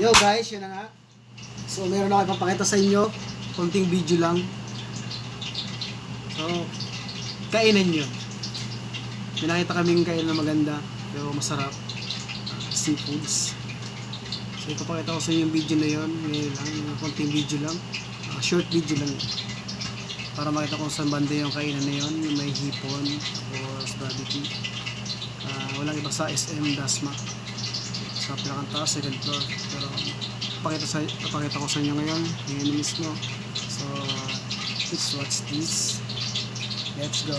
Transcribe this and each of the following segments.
Yo guys, yun na nga. So meron ako ipapakita sa inyo. Konting video lang. So, kainan nyo. May nakita kaming kain na maganda. Pero masarap. Ah, seafoods. So ipapakita ko sa inyo yung video na yun. Ngayon lang, yung konting video lang. Ah, short video lang. Para makita kung saan banda yung kainan na yun. Yung may hipon. Tapos barbecue. Ah, walang iba sa SM Dasma sa pinakataas, second floor. Pero pakita, sa, pakita ko sa inyo ngayon, ngayon mismo. So, let's watch this. Let's go.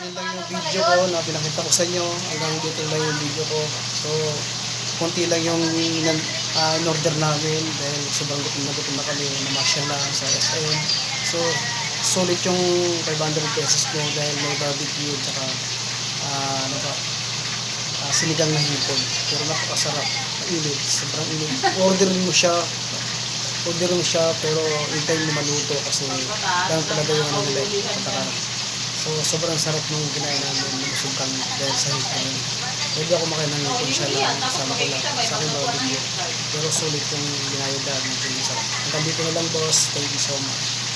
Yun lang yung video ko na pinakita ko sa inyo. Hanggang dito lang yung video ko. So, konti lang yung ah, in-order namin dahil sobrang gutom na gutom na kami namasyal na sa SM. So, solid yung 500 pesos ko dahil may barbecue at saka ah, ano ba, ah, sinigang na hipon. Pero napakasarap. Init. Sobrang init. Order mo siya. Order mo siya pero hintayin mo maluto kasi lang talaga yung ano nila. Pataka. So, sobrang sarap nung kinain namin ng sugkang dahil sa hipon. Pwede ako makain ng hipon siya lang kasama ko lang sa akin barbecue. Pero sulit yung ginayad namin. Hanggang dito na lang boss. Thank you so much.